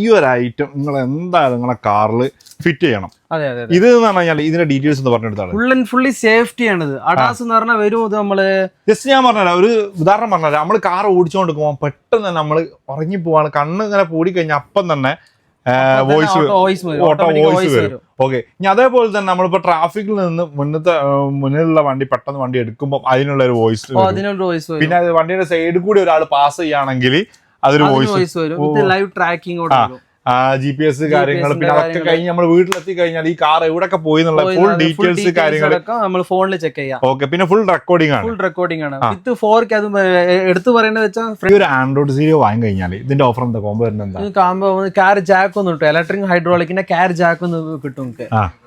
ഈ ഒരു ഐറ്റം നിങ്ങൾ എന്തായാലും നിങ്ങളെ കാറിൽ ഫിറ്റ് ചെയ്യണം. അതെ അതെ ഇത് എന്ന് പറഞ്ഞു കഴിഞ്ഞാൽ ഇതിന്റെ ഡീറ്റെയിൽസ് എന്ന് പറഞ്ഞെടുത്താണ് ഫുൾ ആൻഡ് ഫുള്ളി സേഫ്റ്റി ആണിത്. അഡാസ് എന്ന് പറഞ്ഞാൽ വരും ഇത് നമ്മൾ ജസ്റ്റ് ഞാൻ പറഞ്ഞാൽ ഒരു ഉദാഹരണം പറഞ്ഞാൽ നമ്മൾ കാർ ഓടിച്ചുകൊണ്ട് പോകാൻ പെട്ടെന്ന് തന്നെ നമ്മൾ ഉറങ്ങി പോവാണ്. കണ്ണ് ഇങ്ങനെ പൂടി കഴിഞ്ഞാൽ അപ്പം തന്നെ വോയിസ് ഓട്ടോ വോയിസ് വരും. ഓക്കെ ഇനി അതേപോലെ തന്നെ നമ്മളിപ്പോ ട്രാഫിക്കിൽ നിന്ന് മുന്നത്തെ മുന്നിലുള്ള വണ്ടി പെട്ടെന്ന് വണ്ടി എടുക്കുമ്പോൾ അതിനുള്ള ഒരു വോയിസ് പിന്നെ അത് വണ്ടിയുടെ സൈഡിൽ കൂടി ഒരാൾ പാസ് ചെയ്യുകയാണെങ്കിൽ അതൊരു വോയിസ് വരും. Live tracking G P S കാര്യങ്ങൾ പിന്നെ അതൊക്കെ. കഴിഞ്ഞ് നമ്മൾ വീട്ടിലെത്തി കഴിഞ്ഞാൽ ഈ കാർ എവിടെയൊക്കെ പോയി എന്നുള്ള ഫുൾ ഡീറ്റെയിൽസ് കാര്യങ്ങൾ നമ്മൾ ഫോണിൽ ചെക്ക് ചെയ്യാം. ഓക്കെ പിന്നെ ഫുൾ റെക്കോർഡിംഗ് ആണ്. ഫുൾ റെക്കോർഡിംഗ് ആണ്. വിത്ത് ഫോർക്ക് അത് എടുത്തു പറയുന്നത് വെച്ചാൽ ഒരു ആൻഡ്രോയിഡ് സീരിയോ വാങ്ങി കഴിഞ്ഞാൽ ഇതിന്റെ ഓഫർ എന്താ? കോമ്പോ വരുന്നത് കാമ്പോ കാർ ജാക്ക് ഒന്നും കിട്ടും. ഇലക്ട്രിക് ഹൈഡ്രോളിക്കിന്റെ കാർ ജാക്ക് ഒന്ന് കിട്ടും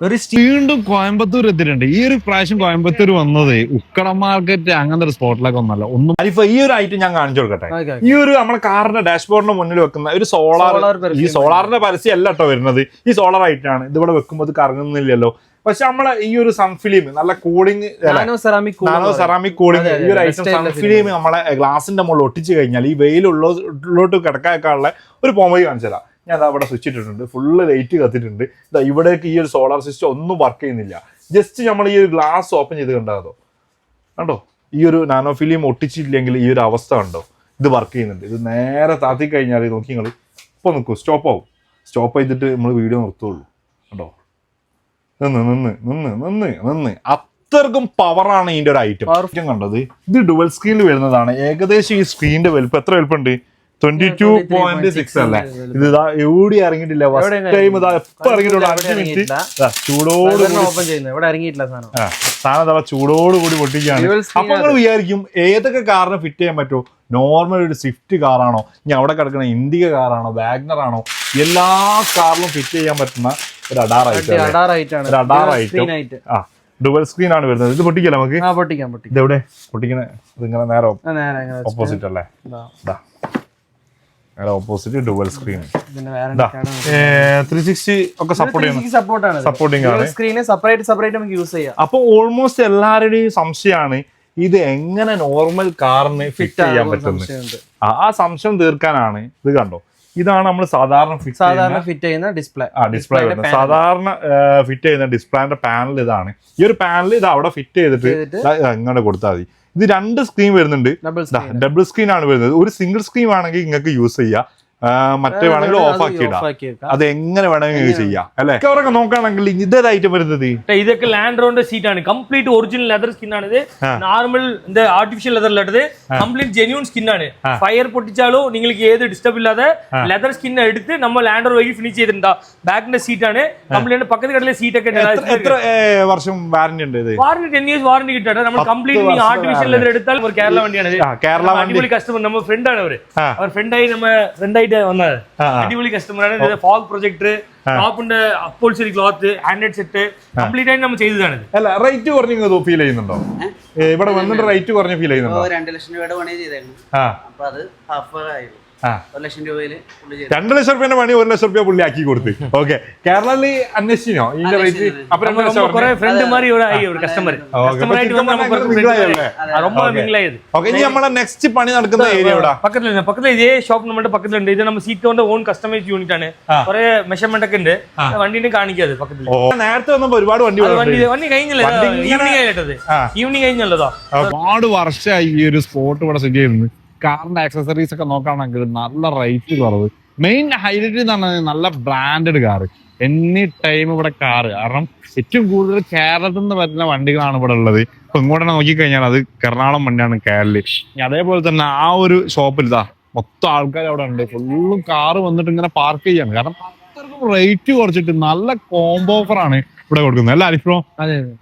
ഒരു വീണ്ടും കോയമ്പത്തൂർ എത്തിയിട്ടുണ്ട്. ഈ ഒരു പ്രാവശ്യം കോയമ്പത്തൂർ വന്നത് ഉക്കട മാർക്കറ്റ് അങ്ങനത്തെ ഒരു സ്പോട്ടിലൊക്കെ ഒന്നല്ല. ഒന്നും അരിഫ ഈ ഒരു ഐറ്റം ഞാൻ കാണിച്ചു കൊടുക്കട്ടെ. ഈ ഒരു നമ്മുടെ കാറിന്റെ ഡാഷ്ബോർഡിന്റെ മുന്നിൽ വെക്കുന്ന ഒരു സോളാർ ഈ പരസ്യം സോളാറിന്റെ പരസ്യം അല്ല കേട്ടോ വരുന്നത്. ഈ സോളാർ ആയിട്ടാണ്. ഇതിവിടെ വെക്കുമ്പോൾ ഇത് കറങ്ങുന്നില്ലല്ലോ. പക്ഷെ നമ്മളെ ഈ ഒരു സൺഫിലിം നല്ല കൂളിംഗ് നാനോ സെറാമിക് കൂളിംഗ് ഈ ഒരു ഐറ്റം സൺഫിലിം നമ്മളെ ഗ്ലാസിന്റെ മുകളിൽ ഒട്ടിച്ചു കഴിഞ്ഞാൽ ഈ വെയിലുള്ളോട്ട് കിടക്കാനുള്ള ഒരു പോംവഴി കാണിച്ചതാ ഞാൻ അത് അവിടെ സ്വിച്ച് ഇട്ടിട്ടുണ്ട്. ഫുള്ള് ലൈറ്റ് കത്തിയിട്ടുണ്ട്. ഇതാ ഇവിടേക്ക് ഈ ഒരു സോളാർ സിസ്റ്റം ഒന്നും വർക്ക് ചെയ്യുന്നില്ല. ജസ്റ്റ് നമ്മൾ ഈ ഒരു ഗ്ലാസ് ഓപ്പൺ ചെയ്ത് കണ്ടതോ കണ്ടോ? ഈ ഒരു നാനോ ഫിലിം ഒട്ടിച്ചില്ലെങ്കിൽ ഈ ഒരു അവസ്ഥ കണ്ടോ? ഇത് വർക്ക് ചെയ്യുന്നുണ്ട്. ഇത് നേരെ താത്തി കഴിഞ്ഞാൽ നോക്കി നിങ്ങൾ ഇപ്പോൾ നിൽക്കും സ്റ്റോപ്പ് ആവും. സ്റ്റോപ്പ് ചെയ്തിട്ട് നമ്മൾ വീഡിയോ നിർത്തുള്ളൂ. കേട്ടോ നിന്ന് നിന്ന് നിന്ന് നിന്ന് നിന്ന്. അത്രക്കും പവറാണ് ഇതിന്റെ ഒരു ഐറ്റം. ഐറ്റം കണ്ടത്? ഇത് ഡുവൽ സ്ക്രീനിൽ വരുന്നതാണ്. ഏകദേശം ഈ സ്ക്രീനിന്റെ വലുപ്പം എത്ര വലുപ്പമുണ്ട് ട്വന്റി ടു പോയിന്റ് സിക്സ് അല്ലേ? ഇത് ഇതാ എവിടെ ഇറങ്ങിയിട്ടില്ല. ഫസ്റ്റ് ടൈം ഇതാ എപ്പോ ഇറങ്ങിയിട്ടുള്ള? എവിടെയും അഞ്ച് മിനിറ്റ് ചൂടോട് കൂടി ഓപ്പൺ ചെയ്യുന്നത്. ഇവിടെ ഇറങ്ങിയിട്ടില്ല സാധനം. സാധനം ചൂടോട് കൂടി പൊട്ടിക്കുകയാണ്. അപ്പൊ നിങ്ങൾ വിചാരിക്കും ഏതൊക്കെ കാറിന് ഫിറ്റ് ചെയ്യാൻ പറ്റുമോ? നോർമൽ ഒരു സ്വിഫ്റ്റ് കാറാണോ ഇനി അവിടെ കിടക്കുന്ന ഇൻഡിക കാറാണോ വാഗ്നർ ആണോ? എല്ലാ കാറിലും ഫിറ്റ് ചെയ്യാൻ പറ്റുന്ന ഒരു അഡാർ ഐറ്റം ഒരു അഡാർ ഐറ്റം ആ ഡുവൽ സ്ക്രീൻ ആണ് വരുന്നത്. ഇത് പൊട്ടിക്കല്ലേ നമുക്ക്? പൊട്ടിക്കാം പൊട്ടിക്കാം. ഇതെവിടെ? പൊട്ടിക്കണ ഇത് ഇങ്ങനെ നേരെ. ഓപ്പോസിറ്റ് അല്ലേ? നേരെ opposite dual screen three sixty ഒക്കെ സപ്പോർട്ട് സപ്പോർട്ടാണ് സപ്പോർട്ടിങ് ആണ്. സ്ക്രീന് സെപ്പറേറ്റ് സെപ്പറേറ്റ് നമുക്ക് യൂസ് ചെയ്യാം. അപ്പൊ ഓൾമോസ്റ്റ് എല്ലാവരുടെയും സംശയമാണ് ഇത് എങ്ങനെ നോർമൽ കാറിന് ഫിറ്റ് ചെയ്യാൻ പറ്റുന്നത് ആ സംശയം തീർക്കാനാണ് ഇത് കണ്ടോ? ഇതാണ് നമ്മൾ സാധാരണ ഫിറ്റ് സാധാരണ ഫിറ്റ് ചെയ്യുന്ന ഡിസ്പ്ലേ ആ ഡിസ്പ്ലേ വരുന്നത്. സാധാരണ ഫിറ്റ് ചെയ്യുന്ന ഡിസ്പ്ലേന്റെ പാനൽ ഇതാണ്. ഈ ഒരു പാനൽ ഇത് അവിടെ ഫിറ്റ് ചെയ്തിട്ട് ഇങ്ങോട്ട് കൊടുത്താൽ മതി. ഇത് രണ്ട് സ്ക്രീൻ വരുന്നുണ്ട്. ഡബിൾ സ്ക്രീൻ ആണ് വരുന്നത്. ഒരു സിംഗിൾ സ്ക്രീൻ ആണെങ്കിൽ നിങ്ങൾക്ക് യൂസ് ചെയ്യാം. മറ്റേ വേണമെങ്കിൽ ഓഫ് ആക്കി അത് എങ്ങനെ വേണമെങ്കിൽ ചെയ്യാം അല്ലെ? അവരൊക്കെ നോക്കുകയാണെങ്കിൽ ഇതേത് ഐറ്റം വരുന്നത്? ഇതൊക്കെ ലാൻഡ് റോണ്ട് സീറ്റ് ആണ്. കംപ്ലീറ്റ് ഒറിജിനൽ ലെതർ സ്കിൻ ആണ് ഇത് നോർമൽ ആർട്ടിഫിഷ്യൽ ലെതർ ഉള്ളത് കംപ്ലീറ്റ് ജെന്യൂൺ സ്കിൻ ആണ്. ഫയർ പൊട്ടിച്ചാലും നിങ്ങൾക്ക് ഏത് ഡിസ്റ്റർബ് ഇല്ലാതെ ലെതർ സ്കിൻ എടുത്ത് നമ്മൾ ലാൻഡർ വഴി ഫിനിഷ് ചെയ്തിട്ടുണ്ടാവും ബാക്കിന്റെ സീറ്റ് ആണ്. കംപ്ലീറ്റ് പക്കത്തെ കടലെ സീറ്റ് ഒക്കെ എത്ര വർഷം വാറന്റി ഉണ്ട് ഇത്? വാറന്റി ടെൻ ഇയേഴ്സ് വാറന്റി കിട്ടാണ് നമ്മൾ കംപ്ലീറ്റ് ആർട്ടിഫിഷ്യൽ ലെതർ എടുത്താൽ ഒരു കേരള വണ്ടിയാണ്. കേരള കസ്റ്റമർ നമ്മൾ ഫ്രണ്ട് ആണ് അവർ ഫ്രണ്ടായി നമ്മൾ ഫ്രണ്ടായി ഫ്രണ്ടായിട്ട് വന്നത്. അടിപൊളി കസ്റ്റമറാണ് ഫോഗ് പ്രൊജക്ടർ ടോപ്പിന്റെ upholstery cloth hundred set complete ആയിട്ട് നമ്മൾ ചെയ്തതാണ് അല്ല റേറ്റ് കുറഞ്ഞ ഫീൽ ചെയ്യുന്നുണ്ടോ? ഇവിടെ വന്നിട്ട് റേറ്റ് കുറഞ്ഞ ഫീൽ ചെയ്യുന്നുണ്ടോ? രണ്ട് ലക്ഷം രൂപയുടെ പണി ചെയ്തായിരുന്നു അപ്പൊ അത് ഹാഫ് ആയിരുന്നു രണ്ടു ലക്ഷം രൂപ രണ്ട് ലക്ഷം പണി ഒരു ലക്ഷം രൂപ പുള്ളി ആക്കി കൊടുത്ത്. ഓക്കെ. കേരളത്തിൽ അന്വേഷിച്ചോ ഇതിന്റെ റേറ്റ് ഇനി നമ്മളെ നെക്സ്റ്റ് പണി നടക്കുന്ന ഏരിയ ഇതേ ഷോപ്പ് നമ്മുടെ പക്കത്തിലുണ്ട്. ഇത് നമ്മൾ സീറ്റോന്റെ ഓൺ കസ്റ്റമൈസ് യൂണിറ്റ് ആണ്. കുറെ മെഷർമെന്റ് ഒക്കെ ഉണ്ട്. വണ്ടിനെ കാണിക്കാതെ പക്കത്തിൽ നേരത്തെ വന്നപ്പോ ഒരുപാട് വണ്ടി വണ്ടി കഴിഞ്ഞല്ലേ? ഈവനിങ് കഴിഞ്ഞിട്ടത് ഈവനിങ് കഴിഞ്ഞല്ലോ ഒരുപാട് വർഷമായി ഈ ഒരു സ്പോട്ട് ഇവിടെ സെറ്റ് ചെയ്യുന്നത് കാറിന്റെ ആക്സസറീസ് ഒക്കെ നോക്കുകയാണെങ്കിൽ നല്ല റേറ്റ് കുറവ്. മെയിൻ ഹൈലൈറ്റ് എന്ന് പറഞ്ഞാൽ നല്ല ബ്രാൻഡഡ് കാറ് എനി ടൈം ഇവിടെ കാറ് കാരണം ഏറ്റവും കൂടുതൽ കേരളത്തിൽ നിന്ന് വരുന്ന വണ്ടികളാണ് ഇവിടെ ഉള്ളത്. ഇപ്പൊ ഇങ്ങോട്ട് നോക്കിക്കഴിഞ്ഞാൽ അത് എറണാകുളം വണ്ടിയാണ് കേരളി. അതേപോലെ തന്നെ ആ ഒരു ഷോപ്പിൽ ഇതാ. മൊത്തം ആൾക്കാർ അവിടെ ഉണ്ട്. ഫുള്ളും കാറ് വന്നിട്ട് ഇങ്ങനെ പാർക്ക് ചെയ്യാണ്. കാരണം അത്രക്കും റേറ്റ് കുറച്ചിട്ട് നല്ല കോംബോ ഓഫർ ആണ് ഇവിടെ കൊടുക്കുന്നത്. അല്ല അരിഫ്രോ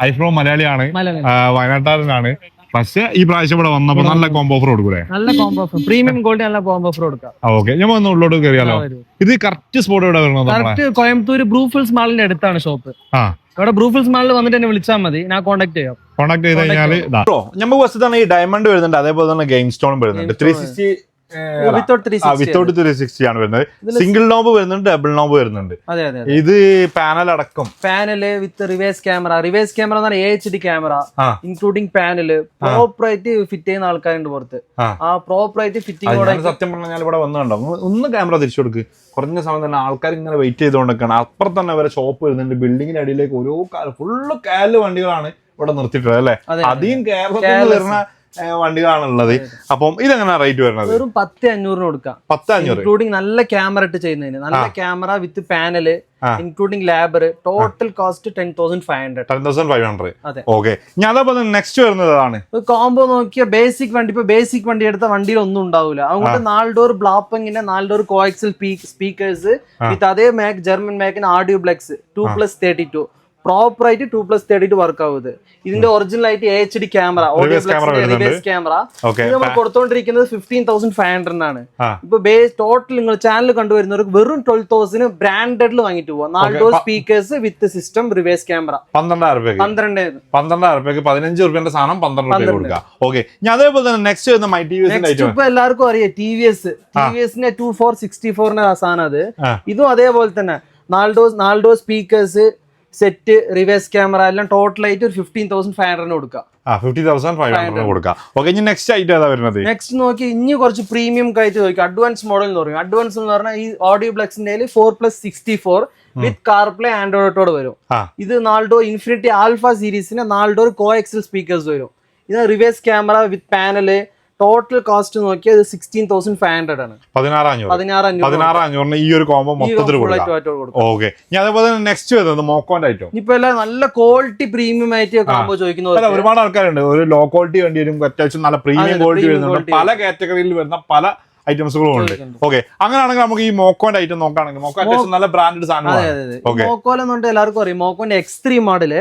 അരിഫ്രോ മലയാളിയാണ്. മലയാളം. വയനാട്ടുകാരനാണ്. പക്ഷെ ഈ പ്രാവശ്യം ഇവിടെ വന്നപ്പോ നല്ല കോംബോ ഓഫർ കൊടുക്കൂലേ? നല്ല കോംബോ പ്രീമിയം ഗോൾഡ് നല്ല കോംബോ ഓഫർ കൊടുക്കാം. ഓക്കെ ഞാൻ വന്ന് ഉള്ളോട്ട് കയറിയാലോ ഇത് കറക്റ്റ് സ്പോട്ട് ഇവിടെ വരണത് നമ്മളെ? കറക്റ്റ് കോയമ്പത്തൂർ ബ്രൂഫിൽസ് മാളിന്റെ അടുത്താണ് ഷോപ്പ് ആ. അവിടെ ബ്രൂഫിൽസ് മാളിൽ വന്നിട്ട് എന്നെ വിളിച്ചാൽ മതി. ഞാൻ കോൺടാക്ട് ചെയ്യാം. കോൺടാക്ട് ചെയ്ത് കഴിഞ്ഞാൽ നമുക്ക് ഫസ്റ്റ് തന്നെ ഈ ഡയമണ്ട് വരുന്നുണ്ട്. അതേപോലെ തന്നെ ഗെയിം സ്റ്റോൺ വരുന്നുണ്ട്. Game three sixty without three sixty ആണ്. വരുന്നത്. സിംഗിൾ നോബ് വരുന്നുണ്ട് ഡബിൾ നോബ് വരുന്നുണ്ട്. അതെ അതെ അതെ. ഇത് പാനൽ അടക്കം. Panel with reverse camera reverse camera എന്ന് പറഞ്ഞാൽ A H D camera. Including panel പ്രോപ്പറായിട്ട് ഫിറ്റ് ചെയ്യുന്ന ആൾക്കാരുണ്ട് പുറത്ത്. ആ. പ്രോപ്പറായിട്ട് ഫിറ്റിംഗ് സത്യം പറഞ്ഞാൽ ഇവിടെ വന്നുണ്ടോ ഒന്ന് ക്യാമറ തിരിച്ചു കൊടുക്ക്. കുറഞ്ഞ സമയം തന്നെ ആൾക്കാർ ഇങ്ങനെ വെയിറ്റ് ചെയ്തുകൊണ്ടൊക്കെയാണ് അപ്പുറം തന്നെ വരെ ഷോപ്പ് വരുന്നുണ്ട്. ബിൽഡിങ്ങിന്റെ അടിയിലേക്ക് ഓരോ ഫുള്ള് കാൽ വണ്ടികളാണ് ഇവിടെ നിർത്തിയിട്ടുള്ളത് അല്ലെ? അധികം കേരളത്തിൽ വരുന്ന വണ്ടികളാണുള്ളത്. അപ്പം ഇതെങ്ങനെ റേറ്റ് വരുന്നത്? വെറും പത്ത് അഞ്ഞൂറിന് കൊടുക്കാം. പത്ത് അഞ്ഞൂറ് ഇൻക്ലൂഡിംഗ് നല്ല ക്യാമറ ഇട്ട് ചെയ്യുന്നതിന്. നല്ല camera with panel. Including labour total cost ten thousand five hundred ten thousand five hundred അതെ. ഓക്കെ ഞാൻ അതേപോലെ നെക്സ്റ്റ് വരുന്നത് അതാണ്. കോംബോ നോക്കിയ ബേസിക് വണ്ടി. ഇപ്പൊ ബേസിക് വണ്ടി എടുത്ത വണ്ടിയിൽ ഒന്നും ഉണ്ടാവില്ല അതുകൊണ്ട് നാല് ഡോർ ബ്ലാപ്പിങ്ങിന്റെ നാല് ഡോർ കോക്സൽ സ്പീക്കേഴ്സ് വിത്ത് അതേ മാക് ജർമ്മൻ മാക്കിന് audio ബ്ലക്സ് two plus thirty two proper ആയിട്ട് two plus thirty two work ആവുന്നത് ഇതിന്റെ ഒറിജിനൽ ആയിട്ട് A H D camera. Reverse camera ഇത് നമ്മൾ കൊടുത്തോണ്ടിരിക്കുന്നത് ഫിഫ്റ്റീൻ തൗസൻഡ് ഫൈവ് ഹൺഡ്രഡ് ആണ്. ഇപ്പൊ ബേസ് ടോട്ടൽ നിങ്ങൾ ചാനൽ കണ്ടുവരുന്നവർക്ക് വെറും ട്വൽവ് തൗസൻഡ് ബ്രാൻഡഡിൽ വാങ്ങിട്ട് പോവാം. നാല് door speakers with system reverse camera പന്ത്രണ്ടായിരം രൂപയ്ക്ക്. പന്ത്രണ്ട്. പന്ത്രണ്ടായിരം രൂപയ്ക്ക് പതിനഞ്ച് റുപ്യന്റെ സാധനം പന്ത്രണ്ട് രൂപ. കൊടുക്കുക. ഓക്കെ ഞാൻ അതേപോലെ തന്നെ നെക്സ്റ്റ് വരുന്ന മൈ ടി വി ഇപ്പൊ എല്ലാവർക്കും അറിയാം T V S T V എസിന്റെ ടു ഫോർ സിക്സ്റ്റി ഫോറിന്റെ സാധനം അത്. ഇതും അതേപോലെ തന്നെ. നാല് ഡോസ് നാല് doors speakers set reverse camera എല്ലാം ടോട്ടൽ ആയിട്ട് ഒരു ഫിഫ്റ്റീൻ തൗസൻഡ് ഫൈവ് ഹൺഡ്രഡ് കൊടുക്കാം. ആ ഫിഫ്റ്റി തൗസൻഡ് ഫൈവ് ഹൺഡ്രഡ് കൊടുക്കുക ഓക്കെ ഇനി നെക്സ്റ്റ് ഏതാ വരുന്നത്? നെക്സ്റ്റ് നോക്കി ഇനി കുറച്ച് പ്രീമിയം ആയിട്ട് നോക്കി അഡ്വാൻസ് മോഡൽ എന്ന് പറയും. അഡ്വാൻസ് എന്ന് പറഞ്ഞാൽ ഈ audio ബ്ലക്സിന്റെ four plus sixty four with CarPlay ആൻഡ്രോയിഡോട് വരും. ഇത് നാൾഡോ ഇൻഫിനിറ്റി ആൽഫ സീരീസിന് നാൽഡോ കോ എക്സൽ സ്പീക്കേഴ്സ് വരും. ഇത് reverse camera with panel total cost നോക്കിയാൽ ഇത് സിക്സ്റ്റീൻ തൗസൻഡ് ഫൈവ് ഹൺഡ്രഡ് ആണ്. പതിനാറ് അഞ്ഞൂറ് പതിനാറ് അഞ്ഞൂറ് പതിനാറ് അഞ്ഞൂറിന് ഈ ഒരു കോമ്പോ മൊത്തത്തിൽ ഓക്കെ ഞാൻ അതേപോലെ നെക്സ്റ്റ് വരുന്നത് മോക്കോന്റെ ഐറ്റം ഇനിയിപ്പോ എല്ലാം നല്ല ക്വാളിറ്റി പ്രീമിയം ആയിട്ട് കോമ്പോ ചോദിക്കുന്നത് ഒരുപാട് ആൾക്കാരുണ്ട്. ഒരു ലോ ക്വാളിറ്റി വേണ്ടി വരും അത്യാവശ്യം നല്ല പ്രീമിയം ക്വാളിറ്റി വരുന്നുണ്ട്. പല കാറ്റഗറിയിൽ വരുന്ന പല ഐറ്റംസുകളും ഉണ്ട്. ഓക്കെ അങ്ങനെയാണെങ്കിൽ നമുക്ക് ഈ മോക്കോന്റെ ഐറ്റം നോക്കുകയാണെങ്കിൽ മോക്കോ അത്യാവശ്യം നല്ല ബ്രാൻഡഡ് സാധനമാണ് Okay. മോക്കോല എല്ലാവർക്കും അറിയാം. മോക്കോന്റെ എക്സ് ത്രീ മോഡൽ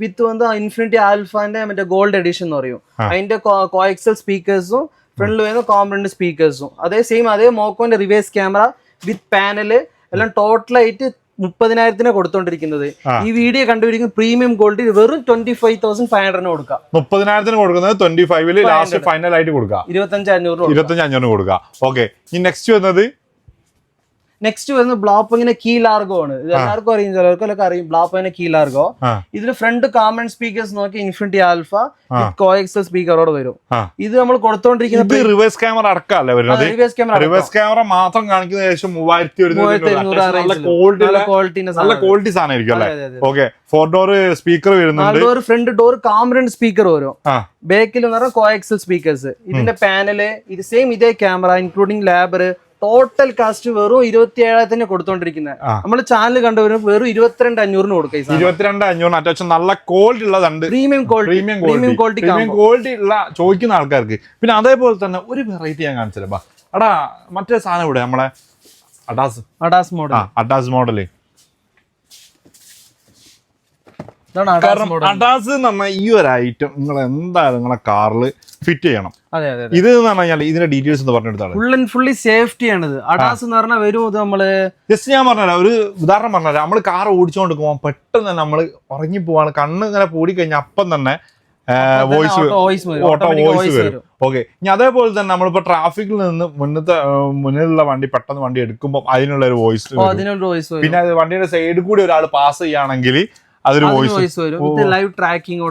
വിത്ത് വന്ന് ഇൻഫിനിറ്റി ആൽഫാന്റെ മറ്റേ ഗോൾഡ് എഡിഷൻ എന്ന് പറയും. അതിന്റെ കോഎക്സൽ സ്പീക്കേഴ്സും ഫ്രണ്ടിൽ വരുന്ന കോമ്പൗണ്ട് സ്പീക്കേഴ്സും അതേ സെയിം അതേ മോക്കോന്റെ റിവേഴ്സ് ക്യാമറ വിത്ത് പാനൽ എല്ലാം ടോട്ടൽ ആയിട്ട് മുപ്പതിനായിരത്തിന് കൊടുത്തോണ്ടിരിക്കുന്നത്. ഈ വീഡിയോ കണ്ടുപിടിക്കുന്ന പ്രീമിയം ഗോൾഡ് വെറും ട്വന്റി ഫൈവ് തൗസൻഡ് ഫൈവ് ഹൺഡ്രഡിന് കൊടുക്കാം. മുപ്പതിനായിരത്തിന് കൊടുക്കുന്നത് ട്വന്റി ഫൈവിൽ ലാസ്റ്റ് ഫൈനൽ ആയിട്ട് കൊടുക്കുക ഇരുപത്തഞ്ച് അഞ്ഞൂറ് ഇരുപത്തഞ്ച് അഞ്ഞൂറിന് കൊടുക്കുക ഓക്കെ ഈ നെക്സ്റ്റ് വരുന്നത് നെക്സ്റ്റ് വരുന്ന ബ്ലോപ്പിങ്ങിന്റെ കീ ലാർഗോ ആണ്. ഇത് എല്ലാവർക്കും അറിയും ചിലർക്കൊക്കെ അറിയും ബ്ലോപ്പിങ്ങിന്റെ കീ ലാർഗോ ഇതിൽ ഫ്രണ്ട് കാമൺ സ്പീക്കേഴ്സ് നോക്കി ഇൻഫിനിറ്റി ആൽഫ കോക്സ് സ്പീക്കറോട് വരും. ഇത് നമ്മൾ കൊടുത്തോണ്ടിരിക്കുന്ന റിവേഴ്സ് ക്യാമറ അടക്കമല്ലേ വരുന്നത്? റിവേഴ്സ് ക്യാമറ റിവേഴ്സ് ക്യാമറ മാത്രം കാണിക്കുന്ന ഏകദേശം മൂവായിരത്തി നല്ല ക്വാളിറ്റി സാധനമായിരിക്കും അല്ലേ? ഓക്കെ ഫോർ ഡോർ സ്പീക്കർ വരുന്നുണ്ട്. ഡോർ ഫ്രണ്ട് ഡോർ കാമറൻ സ്പീക്കർ വരും. ബാക്കിൽ എന്ന് പറഞ്ഞാൽ കോഎക്സൽ സ്പീക്കേഴ്സ് ഇതിന്റെ പാനൽ ഇത് സെയിം ഇതേ camera including labour total cost വെറും ഇരുപത്തി ഏഴായിരത്തിന് കൊടുത്തോണ്ടിരിക്കുന്നത് നമ്മൾ നമ്മൾ ചാനൽ കണ്ടുവരും വെറും ഇരുപത്തിരണ്ട് അഞ്ഞൂറിന് കൊടുക്കുക സാധനം. ഇരുപത്തിരണ്ട് അഞ്ഞൂറിന് അത്യാവശ്യം നല്ല quality ഉള്ളതുണ്ട്. Premium quality premium quality premium quality ഉള്ള ചോദിക്കുന്ന ആൾക്കാർക്ക്. പിന്നെ അതേപോലെ തന്നെ ഒരു വെറൈറ്റി ഞാൻ കാണിച്ചത് ബാ. അടാ മറ്റേ സാധനം ഇവിടെ നമ്മളെ ADAS ADAS model ADAS model ADAS എന്ന് പറഞ്ഞാൽ ഈ ഒരു ഐറ്റം നിങ്ങൾ എന്തായാലും നിങ്ങളെ കാറിൽ ഫിറ്റ് ചെയ്യണം. അതെ അതെ ഇത് എന്ന് പറഞ്ഞു കഴിഞ്ഞാൽ ഇതിന്റെ ഡീറ്റെയിൽസ് എന്ന് പറഞ്ഞെടുത്താണ് ഫുൾ ആൻഡ് ഫുള്ളി സേഫ്റ്റി ഇത് അഡാസ് എന്ന് പറഞ്ഞാൽ വരും ഇത് നമ്മൾ ജസ്റ്റ് ഞാൻ പറഞ്ഞുതരാം. ഒരു ഉദാഹരണം പറഞ്ഞുതരാം. നമ്മൾ കാർ ഓടിച്ചുകൊണ്ടിരിക്കുമ്പോൾ പെട്ടെന്ന് നമ്മൾ ഉറങ്ങി പോവാണ്. കണ്ണ് ഇങ്ങനെ പൂടി കഴിഞ്ഞാൽ അപ്പം തന്നെ വോയിസ് ഓട്ടോ വോയിസ് വരും. ഓക്കെ ഇനി അതേപോലെ തന്നെ നമ്മളിപ്പോ ട്രാഫിക്കിൽ നിന്ന് മുന്നത്തെ മുന്നിലുള്ള വണ്ടി പെട്ടെന്ന് വണ്ടി എടുക്കുമ്പോൾ അതിനുള്ള ഒരു വോയിസ് പിന്നെ വണ്ടിയുടെ സൈഡിൽ കൂടി ഒരാൾ പാസ് ചെയ്യുകയാണെങ്കിൽ അതൊരു വോയിസ് വരും. Live tracking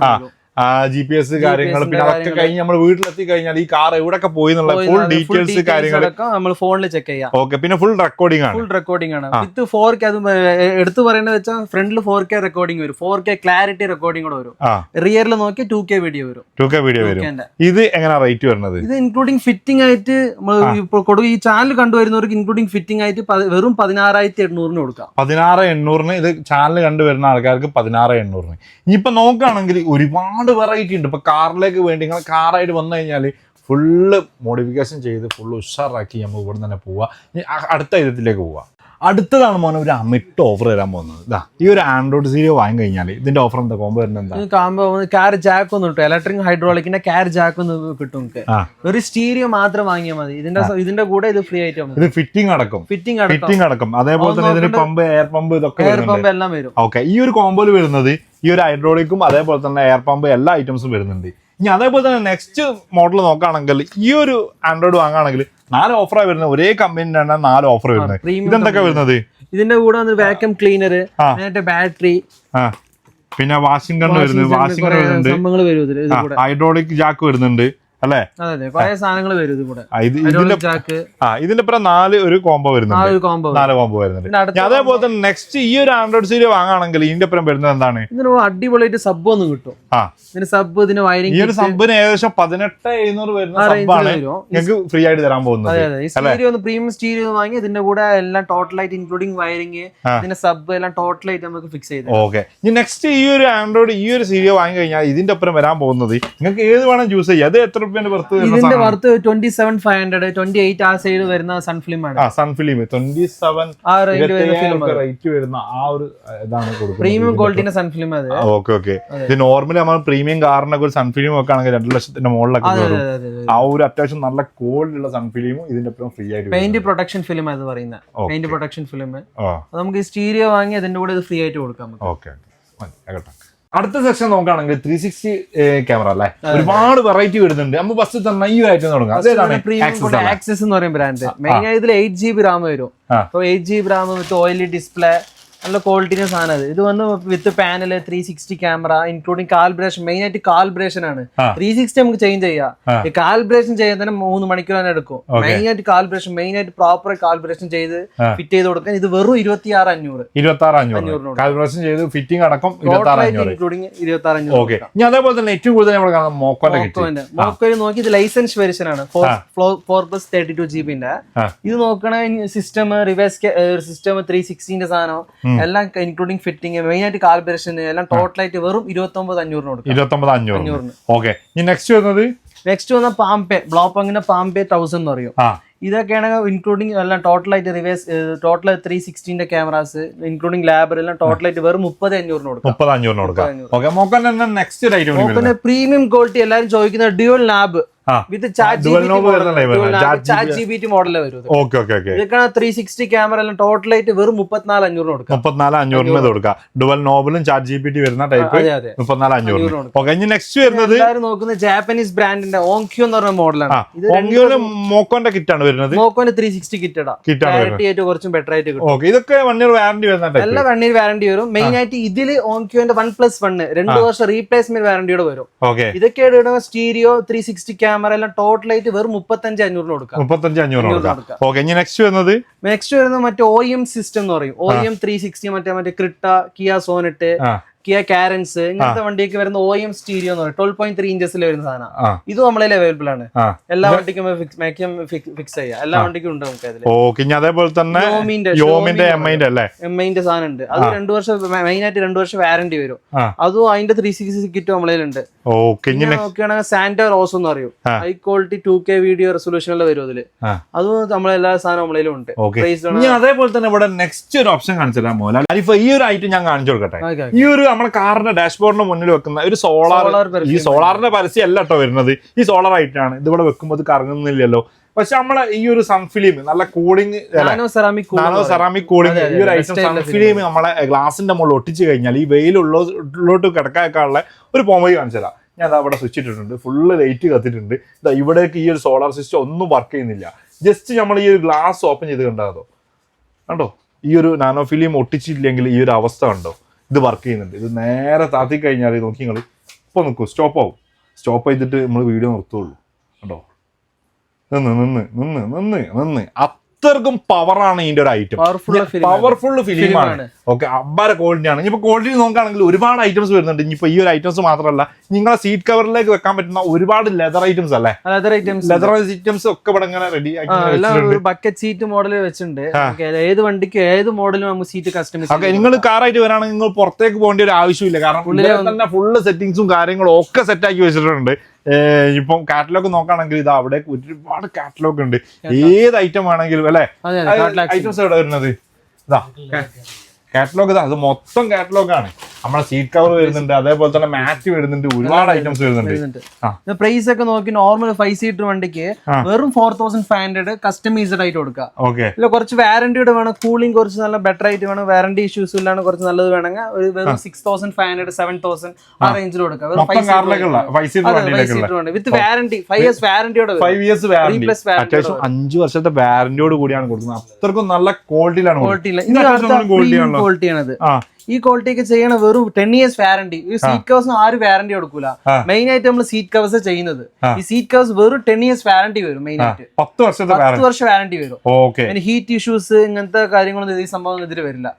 G P S കാര്യങ്ങൾ പിന്നെ അതൊക്കെ. കഴിഞ്ഞ് നമ്മൾ വീട്ടിലെത്തി കഴിഞ്ഞാൽ ഈ കാർ എവിടെയൊക്കെ പോയി എന്നുള്ള ഫുൾ ഡീറ്റെയിൽസ് കാര്യങ്ങൾ നമ്മൾ ഫോണിൽ ചെക്ക് ചെയ്യാം. ഓക്കെ പിന്നെ ഫുൾ റെക്കോർഡിംഗ് ആണ്. ഫുൾ റെക്കോർഡിംഗ് ആണ്. വിത്ത് ഫോർ കെ അത് എടുത്തു പറയുന്നത് വെച്ചാൽ ഫ്രണ്ടിൽ ഫോർ കെ റെക്കോർഡിംഗ് വരും. ഫോർ കെ ക്ലാരിറ്റി റെക്കോർഡിംഗ് കൂടെ വരും. റിയറിൽ നോക്കി ടു കെ വീഡിയോ വരും. ടു കെ വീഡിയോ വരും. ഇത് എങ്ങനെയാ റേറ്റ് വരുന്നത്? ഇത് ഇൻക്ലൂഡിംഗ് ഫിറ്റിംഗ് ആയിട്ട് നമ്മൾ ഇപ്പോൾ കൊടുക്കും ഈ ചാനൽ കണ്ടുവരുന്നവർക്ക് ഇൻക്ലൂഡിംഗ് ഫിറ്റിംഗ് ആയിട്ട് വെറും പതിനാറായിരത്തി എണ്ണൂറിന് കൊടുക്കാം. പതിനാറ് എണ്ണൂറിന് ഇത് ചാനൽ കണ്ടുവരുന്ന ആൾക്കാർക്ക് പതിനാറ് എണ്ണൂറിന് ഇനിയിപ്പോ നോക്കുകയാണെങ്കിൽ ഒരുപാട് വെറൈറ്റി ഉണ്ട്. ഇപ്പൊ കാറിലേക്ക് വേണ്ടി നിങ്ങൾ കാറായിട്ട് വന്നു കഴിഞ്ഞാൽ ഫുള്ള് മോഡിഫിക്കേഷൻ ചെയ്ത് ഫുള്ള് ഉഷാറാക്കി നമ്മൾ ഇവിടെ തന്നെ പോവാം. ഇനി അ- അടുത്ത വിധത്തിലേക്ക് പോവാം. അടുത്തതാണ് മോനെ ഒരു അമിട്ട് ഓഫർ തരാൻ പോകുന്നത്. ഇതാ ഈ ഒരു ആൻഡ്രോയിഡ് സീരിയോ വാങ്ങി കഴിഞ്ഞാൽ ഇതിന്റെ ഓഫർ എന്താ? കോമ്പോ വരുന്നത് കാണുമ്പോ കാർ ജാക്ക് ഒന്നും കിട്ടും. ഇലക്ട്രിക് ഹൈഡ്രോളിക്കിന്റെ കാർ ജാക്ക് ഒന്ന് കിട്ടും ഒരു സ്റ്റീരിയോ മാത്രം വാങ്ങിയാൽ മതി. ഇതിന്റെ ഇതിന്റെ കൂടെ ഇത് ഫ്രീ ആയിട്ട് ഇത് ഫിറ്റിംഗ് അടക്കം. ഫിറ്റിംഗ് അടക്കം. ഫിറ്റിംഗ് അടക്കം. അതേപോലെ തന്നെ ഇതിന് പമ്പ് എയർ പമ്പ് ഇതൊക്കെ എയർ പമ്പ് എല്ലാം വരും. ഓക്കെ ഈ ഒരു കോമ്പോയിൽ വരുന്നത് ഈ ഒരു ഹൈഡ്രോളിക്കും അതേപോലെ തന്നെ എയർ പമ്പ് എല്ലാ ഐറ്റംസും വരുന്നുണ്ട്. ഇനി അതേപോലെ തന്നെ നെക്സ്റ്റ് മോഡൽ നോക്കുകയാണെങ്കിൽ ഈ ഒരു ആൻഡ്രോയിഡ് വാങ്ങുകയാണെങ്കിൽ നാല് ഓഫറായി വരുന്നത്. ഒരേ കമ്പനിന്റെ തന്നെ നാല് ഓഫർ വരുന്നത്. ഇതെന്തൊക്കെ വരുന്നത്? ഇതിന്റെ കൂടെ വാക്യൂം ക്ലീനർ. ബാറ്ററി പിന്നെ വാഷിംഗ് കണ്ണ് വരുന്നത്. വാഷിംഗ് വരുന്നുണ്ട്. ഹൈഡ്രോളിക് ജാക്ക് വരുന്നുണ്ട്. അല്ലേ? സാധനങ്ങൾ വരും ഇത് ഇതിന്റെ ആ ഇതിന്റെ ഇപ്പുറം നാല് ഒരു കോംബോ വരുന്നുണ്ട്. കോംബോ നാല് കോംബോ വരുന്നുണ്ട്. അതേപോലെ തന്നെ നെക്സ്റ്റ് ഈ ഒരു ആൻഡ്രോയിഡ് സീരീസ് വാങ്ങുകയാണെങ്കിൽ ഇതിന്റെ അപ്പുറം വരുന്നത് എന്താണ്? അടിപൊളിയായിട്ട് സബ് ഒന്ന് കിട്ടും. ആ. ഇതിന് സബ് ഇതിന് ഈ വയറിംഗ് ഒരു സബിന് ഏകദേശം പതിനെട്ട് എഴുന്നൂറ് വരുന്ന സബാണ്. ഞങ്ങൾക്ക് ഫ്രീ ആയിട്ട് തരാൻ പോകുന്നത്. ഈ ഒന്ന് പ്രീമിയം സ്റ്റീരിയോ വാങ്ങി ഇതിന്റെ കൂടെ എല്ലാം ടോട്ടലായിട്ട് ഇൻക്ലൂഡിംഗ് വയറിംഗ്. ഇതിന്റെ സബ് എല്ലാം ടോട്ടലായിട്ട് നമുക്ക് ഫിക്സ് ചെയ്ത് ഓക്കെ നെക്സ്റ്റ് ഈ ഒരു ആൻഡ്രോയിഡ് ഈ ഒരു സീരിയോ വാങ്ങി കഴിഞ്ഞാൽ ഇതിന്റെ അപ്പുറം വരാൻ പോകുന്നത് നിങ്ങൾക്ക് ഏത് വേണം ചൂസ് ചെയ്യാം. അത് എത്ര റുപ്യന്റെ ഇതിന്റെ? Worth twenty seven five hundred twenty eight ആ സൈഡ് വരുന്ന സൺഫിലിം ആണ്. ആ സൺ ഫിലിം ട്വന്റി സെവൻ ആ റേറ്റ് വരുന്ന ആ ഒരു ഇതാണ് പ്രീമിയം കൊടുക്കുന്നത് ക്വാളിറ്റിന്റെ സൺഫിലിം അത്. ഓക്കെ ഓക്കെ ഇത് നോർമലി നമ്മൾ പ്രീമിയം കാറിനൊക്കെ ഒരു സൺ ഫിലിം ഒക്കെ ആണെങ്കിൽ രണ്ട് ലക്ഷത്തിന്റെ മുകളിലൊക്കെ ആ ഒരു അത്യാവശ്യം നല്ല ക്വാളിറ്റി ഉള്ള സൺ ഫിലിമും ഇതിന്റെ ഒപ്പം ഫ്രീ ആയിട്ട് പെയിന്റ് പ്രൊട്ടക്ഷൻ ഫിലിം അത് പറയുന്നത്. പെയിന്റ് പ്രൊട്ടക്ഷൻ ഫിലിം നമുക്ക് സ്റ്റീരിയോ വാങ്ങി അതിന്റെ കൂടെ ഇത് ഫ്രീ ആയിട്ട് കൊടുക്കാം നമുക്ക്. ഓക്കെ അടുത്ത സെക്ഷൻ നോക്കുകയാണെങ്കിൽ ത്രീ സിക്സ്റ്റി ക്യാമറ അല്ലേ? ഒരുപാട് വെറൈറ്റി വരുന്നുണ്ട്. നമ്മൾ ഫസ്റ്റ് തന്നെ ഈ ആയിട്ട് തുടങ്ങാം. അതേതാണ് ആക്സസ് എന്ന് പറയും ബ്രാൻഡ് മെയിൻ ആയിട്ട് ഇതിൽ എയ്റ്റ് ജി ബി റാം വരും. Eight G B RAM with oily display നല്ല ക്വാളിറ്റിന്റെ സാധനം ഇത് വന്ന് with panel three sixty camera including calibration main ആയിട്ട് കാൽബ്രേഷൻ ആണ്. ത്രീ സിക്സ്റ്റി നമുക്ക് ചേഞ്ച് ചെയ്യാം. കാൽബ്രേഷൻ ചെയ്യാൻ തന്നെ മൂന്ന് മണിക്കൂർ തന്നെ എടുക്കും. മെയിൻ ആയിട്ട് കാൽബ്രേഷൻ മെയിൻ ആയിട്ട് പ്രോപ്പർ കാൽബ്രേഷൻ ചെയ്ത് ഫിറ്റ് ചെയ്ത് കൊടുക്കാൻ ഇത് വെറും ഇരുപത്തി ആറ് അഞ്ഞൂറ്. ഇരുപത്തി ആറ് അഞ്ഞൂറ് കാൽബ്രേഷൻ ചെയ്ത് ഫിറ്റിംഗ് അടക്കം ഇരുപത്തി ആറ് അഞ്ഞൂറ്. ഇൻക്ലൂഡിങ് ഇരുപത്തി ആറ് അഞ്ഞൂറ് ഇനി അതേപോലെ തന്നെ ഏറ്റവും കൂടുതൽ നമ്മൾ കാണാം മോക്കോന്റെ മോക്കോയിൽ നോക്കി ഇത് ലൈസൻസ് വെർഷൻ ആണ്. Four plus thirty two G ബിന്റെ ഇത് നോക്കണ സിസ്റ്റം റിവേഴ്സ് സിസ്റ്റം ത്രീ സിക്സ്റ്റീന്റെ സാധനം. എല്ലാം ഇൻക്ലൂഡിങ് ഫിറ്റിംഗ് മെയിൻ ആയിട്ട് കാൽബറേഷൻ എല്ലാം ടോട്ടലായിട്ട് വെറും ഇരുപത്തി ഒമ്പത് അഞ്ഞൂറിന് കൊടുക്കും. അഞ്ഞൂറ്. ഓക്കെ ഇനി നെക്സ്റ്റ് വന്നത് നെക്സ്റ്റ് വന്ന പാമ്പേ ബ്ലോപ്പങ്ങിന്റെ പാമ്പേ തൗസൻഡ് എന്ന് പറയും. ഇതൊക്കെയാണെങ്കിൽ ഇതൊക്കെയാണ് ഇൻക്ലൂഡിങ് എല്ലാം ടോട്ടലായിട്ട് റിവേഴ്സ് ടോട്ടൽ ത്രീ സിക്സ്റ്റീന്റെ ക്യാമറാസ് ഇൻക്ലൂഡിങ് ലാബർ എല്ലാം ടോട്ടലായിട്ട് വെറും മുപ്പത് അഞ്ഞൂറിന് കൊടുക്കും. മുപ്പത് അഞ്ഞൂറിന് കൊടുക്കാം. പ്രീമിയം ക്വാളിറ്റി എല്ലാവരും ചോദിക്കുന്ന dual lab. With dual knob വരുന്ന type ആണ്. Chat chat G P T മോഡലിൽ വരും ഇത്. ഓക്കെ ഓക്കെ ഓക്കെ ഇതൊക്കെയാണ് ത്രീ സിക്സ്റ്റി ക്യാമറ എല്ലാം ടോട്ടലായിട്ട് വെറും മുപ്പത്തിനാല് അഞ്ഞൂറിന് കൊടുക്കാം. മുപ്പത്തിനാല് അഞ്ഞൂറിന് കൊടുക്കാം. ഡുവൽ നോബിലും ചാറ്റ് ജി പി ടി വരുന്ന ടൈപ്പ് മുപ്പത്തിനാല് അഞ്ഞൂറിന് ഓക്കെ ഇനി നെക്സ്റ്റ് വരുന്നത് ജാപ്പനീസ് ബ്രാൻഡിന്റെ ഓങ്കിയോ എന്ന് പറഞ്ഞ മോഡലാണ് മോക്കോന്റെ കിറ്റാണ് വരുന്നത്. മോക്കോന്റെ ത്രീ സിക്സ്റ്റി കിറ്റാ ക്ലാരിറ്റി ആയിട്ട് കുറച്ചും ബെറ്റർ ആയിട്ട് കിട്ടും. ഇതൊക്കെ വൺ ഇയർ വാറണ്ടി വരുന്ന എല്ലാ വൺ ഇയർ വാറണ്ടി വരും. മെയിൻ ആയിട്ട് ഇതിൽ ഓങ്കിയോന്റെ വൺ പ്ലസ് വൺ രണ്ട് വർഷം റീപ്ലേസ്മെന്റ് വാറണ്ടിയോടെ വരും. ഇതൊക്കെ സ്റ്റീരിയോ ത്രീ സിക്സ്റ്റി ക്യാമറ എല്ലാം ടോട്ടൽ ആയിട്ട് വെറും മുപ്പത്തഞ്ച് അഞ്ഞൂറിന് കൊടുക്കാം. മുപ്പത്തഞ്ച് അഞ്ഞൂറിന് അഞ്ഞൂറിന് കൊടുക്കാം. ഓക്കെ ഇനി നെക്സ്റ്റ് വരുന്നത്? നെക്സ്റ്റ് വരുന്നത് മറ്റേ ഒ എം സിസ്റ്റം എന്ന് പറയും. ഒ എം ത്രീ സിക്സ്റ്റി മറ്റേ മറ്റേ ക്രിട്ട കിയ സോനറ്റ് ആ. കിയ കാരൻസ് ഇങ്ങനത്തെ വണ്ടിയൊക്കെ വരുന്ന ഒ എം സ്റ്റീരിയോ എന്ന് പറയും. ട്വൽവ് പോയിന്റ് ത്രീ ഇഞ്ചസിൽ വരുന്ന സാധനം. ഇത് നമ്മളതിൽ അവൈലബിൾ ആണ്. എല്ലാ വണ്ടിക്കും മാക്സിമം ഫിക്സ് ചെയ്യാം. എല്ലാ വണ്ടിക്കും ഉണ്ട് നമുക്ക് അതിൽ അതേപോലെ തന്നെ യോമിന്റെ എംഐന്റെ സാധനം ഉണ്ട്. അത് രണ്ടു വർഷം മെയിൻ ആയിട്ട് രണ്ടു വർഷം വാറണ്ടി വരും. അതും അതിന്റെ ത്രീ സിക്സ്റ്റി കിറ്റ് നമ്മളതിലുണ്ട് നോക്കുകയാണെങ്കിൽ സാന്റോ റോസ് എന്ന് പറയും. High quality two K video റെസൊല്യൂഷനിൽ വരും അതിൽ. അതും അതും നമ്മളെല്ലാ സാധനം നമ്മളതിലും ഉണ്ട്. അതേപോലെ തന്നെ ഇവിടെ നെക്സ്റ്റ് ഒരു ഓപ്ഷൻ കാണിച്ചു തരാൻ പോലെ ഈ ഒരു ഐറ്റം ഞാൻ കാണിച്ചു കൊടുക്കട്ടെ. ഈ ഒരു നമ്മുടെ കാറിന്റെ ഡാഷ്ബോർഡിന് മുന്നിൽ വെക്കുന്ന ഒരു സോളാർ ഈ സോളാറിന്റെ പരസ്യം അല്ല കേട്ടോ വരുന്നത്. ഈ സോളാർ ആയിട്ടാണ് ഇത് ഇവിടെ വെക്കുമ്പോൾ ഇത് കറങ്ങുന്നില്ലല്ലോ. പക്ഷെ നമ്മളെ ഈ ഒരു സൺഫിലിം നല്ല കൂളിംഗ് നാനോ സെറാമിക് കൂളിംഗ് ഈ ഒരു ഐറ്റം സൺഫിലിം നമ്മളെ ഗ്ലാസിന്റെ മുകളിൽ ഒട്ടിച്ചു കഴിഞ്ഞാൽ ഈ വെയിലുള്ളോട്ട് കിടക്കാനുള്ള ഒരു പോമയി കാണിച്ചു തരാം. ഞാൻ അവിടെ സ്വിച്ച് ഇട്ടിട്ടുണ്ട്. ഫുള്ള് ലൈറ്റ് കത്തിട്ടുണ്ട് ഇതാ ഇവിടേക്ക് ഈ ഒരു സോളാർ സിസ്റ്റം ഒന്നും വർക്ക് ചെയ്യുന്നില്ല. ജസ്റ്റ് നമ്മൾ ഈ ഒരു ഗ്ലാസ് ഓപ്പൺ ചെയ്ത് കണ്ടാതോ കണ്ടോ? ഈ ഒരു നാനോ ഫിലിം ഒട്ടിച്ചില്ലെങ്കിൽ ഈ ഒരു അവസ്ഥ കണ്ടോ? ഇത് വർക്ക് ചെയ്യുന്നുണ്ട്. ഇത് നേരെ താത്തി കഴിഞ്ഞാൽ നോക്കി നിങ്ങൾ ഇപ്പോൾ നിൽക്കും സ്റ്റോപ്പ് ആവും. സ്റ്റോപ്പ് ചെയ്തിട്ട് നമ്മൾ വീഡിയോ നിർത്തുള്ളൂ. കണ്ടോ? നിന്ന് നിന്ന് നിന്ന് നിന്ന് നിന്ന് അത്രക്കും പവറാണ് ഇതിന്റെ ഒരു ഐറ്റം. പവർഫുൾ ഫിലിമാണ് ആണ്. ഓക്കെ അബ്ബാര ക്വാളിറ്റി ആണ്. ഇനിയിപ്പോ ക്വാളിറ്റി നോക്കുകയാണെങ്കിൽ ഒരുപാട് ഐറ്റംസ് വരുന്നുണ്ട്. ഇനിയിപ്പോ ഈ ഒരു ഐറ്റംസ് മാത്രമല്ല നിങ്ങളെ സീറ്റ് കവറിലേക്ക് വെക്കാൻ പറ്റുന്ന ഒരുപാട് ലെതർ ഐറ്റംസ് അല്ലേ? ലെതർ ഐറ്റംസ് ലെതർ ഐറ്റംസ് ഒക്കെ ഇവിടെ ഇങ്ങനെ റെഡി ബക്കറ്റ് സീറ്റ് മോഡൽ വെച്ചിട്ടുണ്ട്. ഏത് വണ്ടിക്ക് ഏത് മോഡലും നമുക്ക് സീറ്റ് കസ്റ്റമൈസ് ഓക്കെ നിങ്ങൾ കാറായിട്ട് വരാണെങ്കിൽ നിങ്ങൾ പുറത്തേക്ക് പോകേണ്ട ഒരു ആവശ്യമില്ല. കാരണം തന്നെ ഫുള്ള് സെറ്റിങ്സും കാര്യങ്ങളും ഒക്കെ സെറ്റ് ആക്കി വെച്ചിട്ടുണ്ട്. ഇപ്പം കാറ്റലോഗ് നോക്കുകയാണെങ്കിൽ ഇത് അവിടെ ഒരുപാട് കാറ്റലോഗ് ഉണ്ട്. ഏത് ഐറ്റം വേണമെങ്കിലും അല്ലെ. ഐറ്റംസ് എവിടെ വരുന്നത്? ഇതാ. കാറ്റലോഗ് ഇതാ അത് മൊത്തം കാറ്റലോഗ് ആണ്. നമ്മളെ സീറ്റ് കവർ വരുന്നുണ്ട്. അതേപോലെ തന്നെ മാറ്റ് വരുന്നുണ്ട്. ഒരുപാട് ഐറ്റംസ് വരുന്നുണ്ട്. പ്രൈസ് ഒക്കെ നോക്കി നോർമൽ ഫൈവ് സീറ്റർ വണ്ടിക്ക് വെറും four thousand five hundred customised ആയിട്ട് കൊടുക്കുക ഓക്കെ ഇല്ല കുറച്ച് വാറന്റിയുടെ വേണം. കൂളിംഗ് കുറച്ച് നല്ല ബെറ്റർ ആയിട്ട് വേണം. വാറന്റി ഇഷ്യൂസ് ഇല്ലാണ്ട് കുറച്ച് നല്ലത് വേണമെങ്കിൽ ഒരു വെറും six thousand five hundred seven thousand ആ റേഞ്ചിൽ കൊടുക്കുക വിത്ത് വാറന്റി ഫൈവ് ഇയേഴ്സ് വാറന്റിയോടെ ഫൈവ് ഇയേഴ്സ് അത്യാവശ്യം അഞ്ച് വർഷത്തെ വാറന്റിയോട് കൂടിയാണ് കൊടുക്കുന്നത്. അത്രക്കും നല്ല ക്വാളിറ്റിയിലാണ് ക്വാളിറ്റി ഇല്ല ഇത് അത്യാവശ്യം ക്വാളിറ്റി ആണ് ക്വാളിറ്റി ഈ ക്വാളിറ്റി ഒക്കെ ചെയ്യണ വെറും ടെൻ ഇയേഴ്സ് വാറന്റി ഈ സീറ്റ് കവേഴ്സിന് ആരും വാറന്റി കൊടുക്കൂല. മെയിൻ ആയിട്ട് നമ്മൾ സീറ്റ് കവേഴ്സ് ചെയ്യുന്നത്. ഈ സീറ്റ് കവേഴ്സ് വെറും ടെൻ ഇയേഴ്സ് വാറന്റി വരും മെയിൻ ആയിട്ട്. പത്ത് വർഷത്തെ പത്ത് വർഷം വാറന്റി വരും. ഓക്കെ. പിന്നെ ഹീറ്റ് ഇഷ്യൂസ് ഇങ്ങനത്തെ കാര്യങ്ങളൊന്നും ഈ സംഭവം എതിരെ വരില്ല.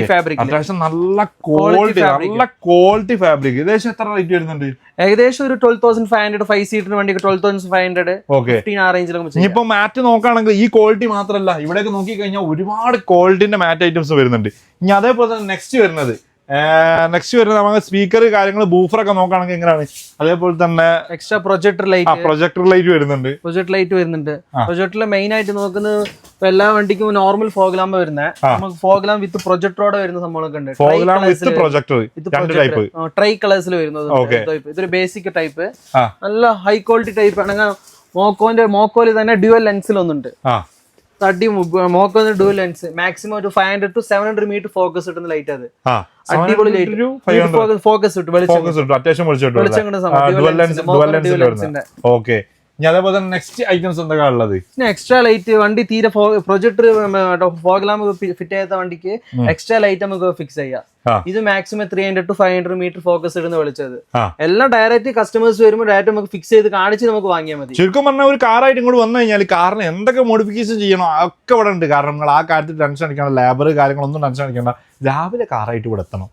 ഈ ഫാബ്രിക് നല്ല ക്വാളിറ്റി നല്ല ക്വാളിറ്റി ഫാബ്രിക് ഏകദേശം എത്ര റേറ്റ് വരുന്നുണ്ട്? ഏകദേശം ഒരു twelve thousand five hundred five സീറ്റിന് വേണ്ടി twelve thousand five hundred fifteen ആ റേഞ്ചിലൊക്കെ ചെയ്യാം ഇനിയിപ്പോ മാറ്റ് നോക്കുകയാണെങ്കിൽ ഈ ക്വാളിറ്റി മാത്രമല്ല ഇവിടെയൊക്കെ നോക്കി കഴിഞ്ഞാൽ ഒരുപാട് ക്വാളിറ്റിന്റെ മാറ്റ് ഐറ്റംസ് വരുന്നുണ്ട്. ഇനി അതേപോലെ തന്നെ നെക്സ്റ്റ് വരുന്നത്. നെക്സ്റ്റ് വരുന്നത് നമുക്ക് സ്പീക്കർ കാര്യങ്ങൾ ബൂഫറൊക്കെ നോക്കുകയാണെങ്കിൽ എങ്ങനെയാണ്? അതേപോലെ തന്നെ extra projector light projector light വരുന്നുണ്ട്. പ്രൊജക്ടർ ലൈറ്റ് വരുന്നുണ്ട്. പ്രൊജക്ടർ പ്രൊജക്ടറിൽ മെയിൻ ആയിട്ട് നോക്കുന്നത് ഇപ്പൊ എല്ലാ വണ്ടിക്കും നോർമൽ ഫോഗ്ലാമ്പ് വരുന്നത് നമുക്ക് ഫോഗ്ലാം വിത്ത് പ്രൊജക്ടറോടെ വരുന്ന സംഭവങ്ങളൊക്കെ ഉണ്ട്. Fog lamp with projector type tri കളേഴ്സിൽ വരുന്നത്. ഇതൊരു ബേസിക് ടൈപ്പ് നല്ല ഹൈ ക്വാളിറ്റി ടൈപ്പ് ആണെങ്കിൽ മോക്കോന്റെ മോക്കോയിൽ തന്നെ ഡ്യുവൽ ലെൻസിൽ ഒന്നുണ്ട്. ആ മോക്ക് മോക്കോന്റെ ഡ്യുവൽ ലെൻസ് മാക്സിമം ഒരു five hundred to seven hundred metre focus കിട്ടുന്ന ലൈറ്റ് അത്. അടിപൊളി ലൈറ്റ് ഫോക്കസ് കിട്ടും വെളിച്ചം ഓക്കെ ഇനി അതേപോലെ തന്നെ നെക്സ്റ്റ് ഐറ്റംസ് എന്തൊക്കെയാ ഉള്ളത്? എക്സ്ട്രാ ലൈറ്റ് വണ്ടി തീരെ പ്രൊജക്ടർ ഫോഗ്ലാം ഫിറ്റ് ചെയ്യാത്ത വണ്ടിക്ക് എക്സ്ട്രാ ലൈറ്റ് നമുക്ക് ഫിക്സ് ചെയ്യാം. ഇത് maximum three hundred to five hundred metre focus ഇടുന്ന വിളിച്ചത്. എല്ലാം ഡയറക്റ്റ് കസ്റ്റമേഴ്സ് വരുമ്പോൾ ഡയറക്റ്റ് നമുക്ക് ഫിക്സ് ചെയ്ത് കാണിച്ച് നമുക്ക് വാങ്ങിയാൽ മതി. ശരിക്കും പറഞ്ഞാൽ ഒരു കാറായിട്ട് ഇങ്ങോട്ട് വന്നു കഴിഞ്ഞാൽ കാറിന് എന്തൊക്കെ മോഡിഫിക്കേഷൻ ചെയ്യണോ ഒക്കെ ഇവിടെ ഉണ്ട്. കാരണം നിങ്ങൾ ആ കാര്യത്തിൽ ടെൻഷൻ അടിക്കണം ലേബർ കാര്യങ്ങളൊന്നും ടെൻഷൻ അടിക്കണം രാവിലെ കാറായിട്ട് ഇവിടെ എത്തണം.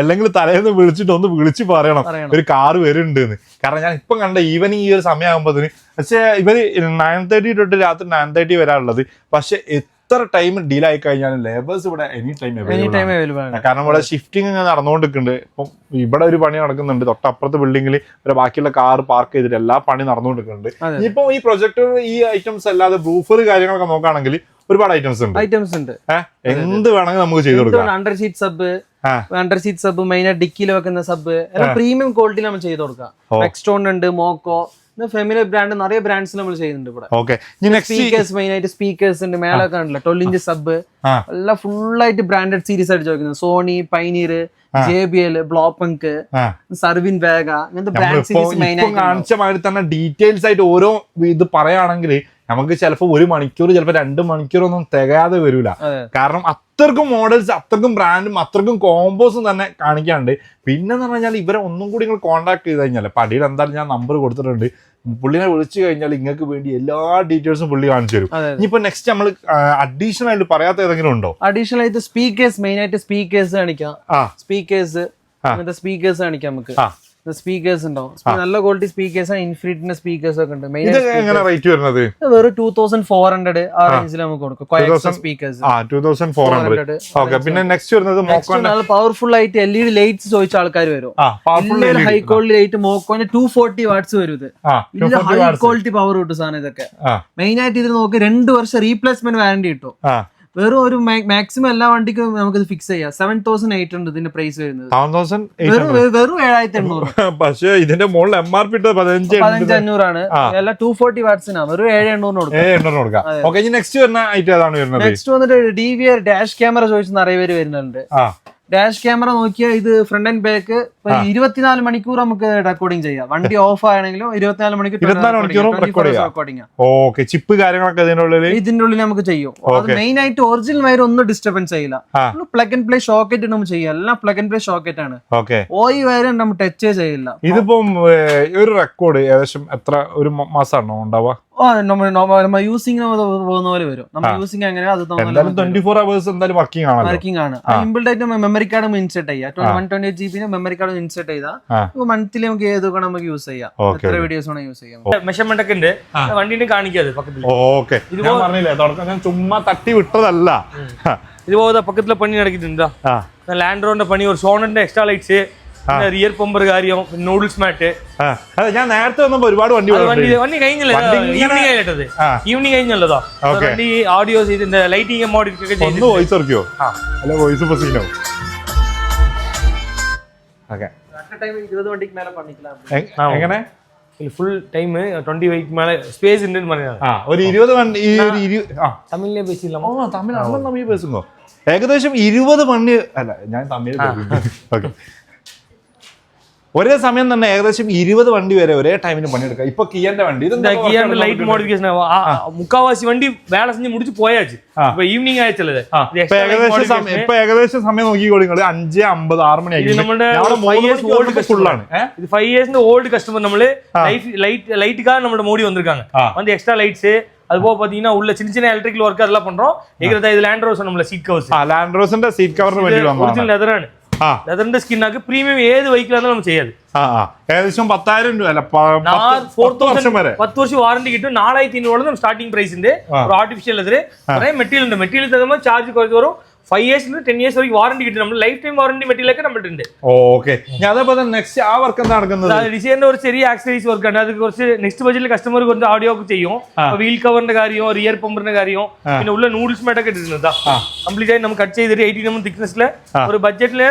അല്ലെങ്കിൽ തലേന്ന് വിളിച്ചിട്ട് ഒന്ന് വിളിച്ച് പറയണം. ഒരു കാറ് വരുന്നുണ്ട് എന്ന് കാരണം ഞാൻ ഇപ്പം കണ്ട ഈവനിങ് ഈ ഒരു സമയമാകുമ്പോഴത്തേന് പക്ഷേ ഇവർ നയൻ തേർട്ടി തൊട്ട് രാത്രി നയൻ തേർട്ടി വരാനുള്ളത്. പക്ഷെ എത്ര ടൈം ഡീൽ ആയി കഴിഞ്ഞാലും ലേബേഴ്സ് ഇവിടെ എനി ടൈം അവൈലബിൾ ആണ്. കാരണം ഇവിടെ ഷിഫ്റ്റിംഗ് ഇങ്ങനെ നടന്നുകൊണ്ടിരിക്കുന്നുണ്ട്. ഇപ്പം ഇവിടെ ഒരു പണി നടക്കുന്നുണ്ട്. തൊട്ടപ്പുറത്തെ ബിൽഡിംഗിൽ ഒരു ബാക്കിയുള്ള കാർ പാർക്ക് ചെയ്തിട്ട് എല്ലാ പണി നടന്നുകൊണ്ടിരിക്കുന്നുണ്ട്. ഇപ്പം ഈ പ്രൊജക്ടർ ഈ ഐറ്റംസ് അല്ലാതെ ബ്രൂഫർ കാര്യങ്ങളൊക്കെ നോക്കുകയാണെങ്കിൽ ഒരുപാട് ഐറ്റംസ് ഉണ്ട്. ഐറ്റംസ് ഉണ്ട്. എന്ത് വേണമെങ്കിൽ നമുക്ക് ചെയ്തു കൊടുക്കാം. Under sheet sub under seat sub main ഡിക്കിയിൽ വെക്കുന്ന സബ് പ്രീമിയം ക്വാളിറ്റി നമ്മൾ ചെയ്ത് കൊടുക്കാം. എക്സ്ട്രോൺ എക്സ്റ്റോൺ ഉണ്ട് മോക്കോ ഫെമിലി ബ്രാൻഡ് നിറയെ ബ്രാൻഡ്സ് നമ്മൾ ചെയ്യുന്നുണ്ട് ഇവിടെ. ഓക്കെ സ്പീക്കേഴ്സ് മെയിൻ ആയിട്ട് സ്പീക്കേഴ്സ് ഉണ്ട് മേലൊക്കെ ഉണ്ടല്ലോ ട്വൽവ് ഇഞ്ച് സബ്. എല്ലാം ഫുൾ ആയിട്ട് ബ്രാൻഡഡ് സീരീസ് ആയിട്ട് ചോദിക്കുന്നത്. Sony Pioneer J B L Blaupunkt Sarwan വേഗ അങ്ങനത്തെ ബ്രാൻഡ് സീരീസ് മെയിൻ ആയിട്ട് കാണിച്ച മാതിരി തന്നെ ഡീറ്റെയിൽസ് ആയിട്ട് ഓരോ ഇത് പറയുകയാണെങ്കിൽ നമുക്ക് ചിലപ്പോൾ ഒരു മണിക്കൂർ ചിലപ്പോൾ രണ്ട് മണിക്കൂറൊന്നും തികയാതെ വരില്ല കാരണം അത്രക്കും മോഡൽസ് അത്രക്കും ബ്രാൻഡും അത്രക്കും കോംബോസും തന്നെ കാണിക്കാണ്ട്. പിന്നെ എന്ന് പറഞ്ഞാൽ ഇവരെ ഒന്നും കൂടി നിങ്ങൾ കോൺടാക്ട് ചെയ്ത് കഴിഞ്ഞാൽ പടിയിൽ എന്തായാലും ഞാൻ നമ്പർ കൊടുത്തിട്ടുണ്ട്. പുള്ളിനെ വിളിച്ചു കഴിഞ്ഞാൽ നിങ്ങൾക്ക് വേണ്ടി എല്ലാ ഡീറ്റെയിൽസും പുള്ളി കാണിച്ചു തരും. ഇനിയിപ്പോ നെക്സ്റ്റ് നമ്മൾ അഡീഷണൽ ആയിട്ട് പറയാത്ത ഏതെങ്കിലും ഉണ്ടോ? അഡീഷണൽ ആയിട്ട് സ്പീക്കേഴ്സ് മെയിൻ ആയിട്ട് സ്പീക്കേഴ്സ് കാണിക്കാം. സ്പീക്കേഴ്സ്. സ്പീക്കേഴ്സ് കാണിക്കാം നമുക്ക്. സ്പീക്കേഴ്സ് ഉണ്ടാവും നല്ല ക്വാളിറ്റി സ്പീക്കേഴ്സ് ഇൻഫിനിറ്റിന്റെ സ്പീക്കേഴ്സ് ഒക്കെ ഉണ്ട്. മെയിൻ എങ്ങനെ റേറ്റ് വരുന്നത്? വെറും ടൂ തൗസൻഡ് ഫോർ ഹൺഡ്രഡ് ആ റേഞ്ചിൽ നമുക്ക് കൊടുക്കും. സ്പീക്കേഴ്സ് ഓക്കെ പിന്നെ നെക്സ്റ്റ് വരുന്നത് നല്ല പവർഫുൾ ആയിട്ട് എൽ ഇ ഡി ലൈറ്റ്സ് ചോദിച്ച ആൾക്കാർ വരും. ഹൈ ക്വാളിറ്റി ലൈറ്റ് മോക്കോന്റെ ടൂ ഫോർട്ടി വാട്ട്സ് വരും ഇത്. ഹൈ ക്വാളിറ്റി പവർ കിട്ടും സാധനം ഇതൊക്കെ. മെയിൻ ആയിട്ട് ഇതിൽ നോക്കി രണ്ട് വർഷം റീപ്ലേസ്മെന്റ് വാറന്റി കിട്ടും. വെറും ഒരു മാക്സിമം എല്ലാ വണ്ടിക്കും നമുക്ക് ഇത് ഫിക്സ് ചെയ്യാം. സെവൻ തൗസൻഡ് എയ്റ്റ് ഹൺഡ്രഡ് ഇതിന്റെ പ്രൈസ് വരുന്നത്. വെറും ഏഴായിരത്തി എണ്ണൂറ്. പക്ഷേ ഇതിന്റെ മുകളിൽ എം ആർ പി പതിനഞ്ച് അഞ്ഞൂറാണ്. എല്ലാം ടു ഫോർട്ടി വാട്സിനാണ് വെറും ഏഴ് എണ്ണൂറിന് കൊടുക്കും. നെക്സ്റ്റ് വരുന്ന ഐറ്റം ഏതാണ് വരുന്നത്? നെക്സ്റ്റ് വന്നിട്ട് D V R dash camera ചോദിച്ചു നിറയെ പേര് വരുന്നുണ്ട്. ഡാഷ് ക്യാമറ നോക്കിയാൽ ഇത് ഫ്രണ്ട് ആൻഡ് ബാക്ക് ഇരുപത്തിനാല് മണിക്കൂർ നമുക്ക് റെക്കോർഡിംഗ് ചെയ്യാം. വണ്ടി ഓഫ് ആണെങ്കിലും ഇരുപത്തിനാല് മണിക്കൂർ 24 മണിക്കൂറും റെക്കോർഡ് ചെയ്യാം. റെക്കോർഡിംഗ് ഓക്കെ ചിപ്പ് കാര്യങ്ങളൊക്കെ ഇതിന്റെ ഉള്ളിൽ ഇതിന്റെ ഉള്ളിൽ നമുക്ക് ചെയ്യും. അത് മെയിൻ ആയിട്ട് ഒറിജിനൽ വയർ ഒന്നും ഡിസ്റ്റർബൻസ് ചെയ്യില്ല. പ്ലഗ് ആൻഡ് പ്ലേ ഷോക്കറ്റ് നമ്മൾ ചെയ്യാം. എല്ലാം പ്ലഗ് ആൻഡ് പ്ലേ ഷോക്കറ്റ് ആണ്. ഓയി വയർ നമ്മൾ ടച്ച് ചെയ്യില്ല. ഇതിപ്പം ഒരു റെക്കോർഡ് ഏകദേശം എത്ര ഒരു മാസമാണോ ഉണ്ടാവുക? യൂസിംഗ് പോകുന്ന പോലെ വരും. നമ്മൾ യൂസിങ് എങ്ങനെ അത് വർക്കിംഗ് ആണ്. വർക്കിംഗ് ആണ് ഇമ്പിൾഡ് ആയിട്ട് മെമ്മറി കാർഡ് ഇൻസെർട്ട് ചെയ്യാം. One twenty eight G B memory card ഒന്ന് ഇൻസേർട്ട് ചെയ്താൽ മന്ത്ലി നമുക്ക് ഏത് നമുക്ക് യൂസ് ചെയ്യാം. എത്ര വീഡിയോസ് വേണം യൂസ് ചെയ്യാം. മെഷർമെന്റ് ഒക്കെ ഉണ്ട് വണ്ടിന്റെ കാണിക്കാതെ ഓക്കെ. ഞാൻ പറഞ്ഞില്ലേ ഞാൻ ചുമ്മാ തട്ടി വിട്ടതല്ല. ഇതുപോലെ പക്കത്തിലെ പണി നടക്കിയിട്ടുണ്ടോ. ലാൻഡ് റോഡിന്റെ പണി ഒരു സോണിന്റെ എക്സ്ട്രാ ലൈറ്റ്സ് റിയർ പമ്പർ കാര്യം നൂഡിൽസ് മാറ്റ് ഞാൻ നേരത്തെ വന്നപ്പോ ഒരുപാട് വണ്ടി വണ്ടി കഴിഞ്ഞല്ലേ? ഈവനിങ് കഴിഞ്ഞിട്ടത് ഈവനിങ് കഴിഞ്ഞല്ലോ വണ്ടി ഓഡിയോസ് ഇതിന്റെ ലൈറ്റിംഗ് മോഡിഫിക്കേഷൻ വോയിസ് ഇറക്കിയോ അല്ല വോയിസ് സീനോ സീനോ ഓക്കെ அட் டைம் இருபது வண்டிக்கு மேல பண்ணிக்கலாம் എങ്ങനെ ஃபுல் டைம் டுவெண்ட்டி வெயிட் மேல ஸ்பேஸ் உண்டுன்னு പറഞ്ഞാൽ ആ ഒരു ഇരുപത് വണ്ടി ഈ ഒരു ഇരു- ആ தமிழ்லயே பேசிடலாமா ഓ തമിഴ് അണ്ണൻ തമിഴ് പേസുങ്ങോ ഏകദേശം ഇരുപത് മണി അല്ല ഞാൻ തമിഴ് ഓക്കെ ഒരേ സമയം തന്നെ ഏകദേശം ഇരുപത് വണ്ടി വരെ ഒരേ ടൈമിന് പണിയെടുക്കാം. ഇപ്പൊ കിയന്റെ വണ്ടി. ഇതെന്താ ലൈറ്റ് മോഡിഫിക്കേഷൻ മുക്കാവാശി വണ്ടി വേളസ് മുടിച്ച് പോയാച്ച്. ഈവനിങ് ആയച്ചല്ലേ ഇപ്പൊ ഏകദേശം സമയം നോക്കിക്കോളിങ്ങൾ അഞ്ച് അമ്പത് ആറ് മണിയായിട്ട് ഓൾഡ് കസ്റ്റമർ നമ്മൾ ലൈറ്റ് നമ്മുടെ മോഡി വന്നിരിക്കാങ്ക വന്ന് എക്സ്ട്രാ ലൈറ്റ്സ് അതുപോലെ പാത്തീങ്കന്നാ ചിന് ചിന് ഇലക്ട്രിക്കൽ വർക്ക് അതെല്ലാം പണ്ടോ? ഏകദേശം ലാൻഡ് റോസ് നമ്മുടെ സീറ്റ് കവർ ലാൻഡ് റോസിന്റെ സീറ്റ് കവർ ഒറിജിനൽ ആണ്. ലെതറിന്റെ സ്കിൻ ആക്കി പ്രീമിയം ഏത് വെഹിക്കിളാണ് നമ്മൾ ചെയ്യാറ് ഏകദേശം പത്തായിരം രൂപ അല്ല പത്ത് വർഷം വാറണ്ടി കിട്ടും. നാലായിരത്തി അഞ്ഞൂറോളം സ്റ്റാർട്ടിംഗ് പ്രൈസിന്റെ ആർട്ടിഫിഷ്യൽ ലെതർ മെറ്റീരിയൽ ഉണ്ട്. മെറ്റീരിയൽ തരുമ്പോൾ ചാർജ് കുറച്ച് വരും. ഫൈവ് ഇയേഴ്സിൽ ടെൻ ഇയേഴ്സ് വരെയും വാറണ്ടി കിട്ടും നമ്മൾ ലൈഫ് ടൈം വാറണ്ടി മെറ്റീരിയൽ ഒക്കെ നമ്മുടെ ഉണ്ട് ഓക്കെ അതേപോലെ നെക്സ്റ്റ് ആ വർക്ക് എന്താ നടക്കുന്നത് ഡിസൈനിന്റെ ഒരു ചെറിയ ആക്സറൈസ് വർക്ക് ആണ് അത് കുറച്ച് നെക്സ്റ്റ് ബജറ്റിൽ കസ്റ്റമർ കുറച്ച് ആഡിയോ ഒക്കെ ചെയ്യും വീൽ കവറിന്റെ കാര്യമോ റിയർ പമ്പിന്റെ കാര്യമോ പിന്നെ ഉള്ള നൂഡിൽസ് മേട്ടൊക്കെ ഇട്ടിരുന്നത് കംപ്ലീറ്റ് ആയി നമ്മൾ കട്ട് ചെയ്തിട്ട് എയ്റ്റി നമ്മൾ തിക്നെസ്സിലെ ഒരു ബഡ്ജറ്റിലെ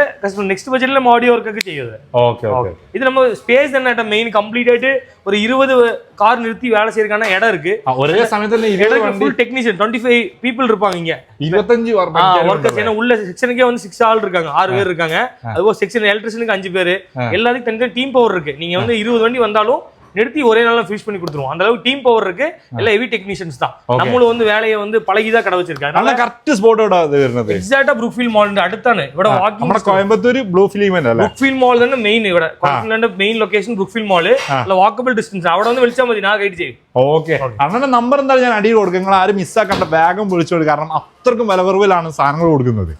നെക്സ്റ്റ് ബജറ്റിലെ ഓഡിയോ വർക്ക് ഒക്കെ ചെയ്യുന്നത് ഇത് നമ്മൾ സ്പേസ് തന്നെ മെയിൻ കംപ്ലീറ്റ് ആയിട്ട് ஒரு இருபது கார் நிறுத்தி வேலை செய்யறக்கான இடம் இருக்கு. ஒரே சமயத்துல டெக்னீஷியன் டுவெண்ட்டி ஃபைவ் பீப்புள் இருப்பாங்க இங்க. இருபத்தஞ்சு ஒர்க்கர்ஸ் ஏன்னா உள்ள செக்ஷனுக்கே வந்து சிக்ஸ் ஆள் இருக்காங்க. ஆறு பேர் இருக்காங்க. அதுபோல் செக்ஷன் எலக்ட்ரிஷனுக்கு அஞ்சு பேர். எல்லாத்துக்கும் தனித்தனி டீம் பவர் இருக்கு. நீங்க வந்து இருபது வண்டி வந்தாலும் நிறுத்தி ஒரே நாள்ல ஃபினிஷ் பண்ணி கொடுத்துருவோம் அந்த அளவுக்கு டீம் பவர் இருக்கு எல்லாம் ஹெவி டெக்னீஷியன்ஸ் தான் நம்மளும் வந்து வேலையை வந்து பழகிதான் கடை வச்சிருக்காங்க നല്ല കറക്റ്റ് സ്പോട്ട് ഇവിടെ അത് വരുന്നത് എക്സാക്ടാ ബ്രൂക്ഫീൽ മാളിന്റെ അടുത്താണ് ഇവിടെ നമ്മുടെ വാക്കിംഗ് കോയമ്പത്തൂര് ബ്ലൂ ഫിലിമെന്റ് അല്ലേ ബ്രൂക്ഫീൽ മാൾ തന്നെ മെയിൻ ഇവിടെ കോയമ്പത്തൂരിന്റെ മെയിൻ ലൊക്കേഷൻ ബ്രൂക്ഫീൽ മാള് അല്ല വാക്കബിൾ ഡിസ്റ്റൻസ് അവിടെ ഒന്ന് വിളിച്ചാൽ മതി ഞാൻ ഗൈഡ് ചെയ്യും ഓക്കെ അണ്ണന്റെ നമ്പർ എന്തായാലും ഞാൻ അടിയിൽ കൊടുക്കും നിങ്ങൾ ആരും മിസ്സാക്കണ്ട വേഗം വിളിച്ചോളൂ കാരണം അത്രക്കും വില കുറവിലാണ് സാധനങ്ങൾ കൊടുക്കുന്നത്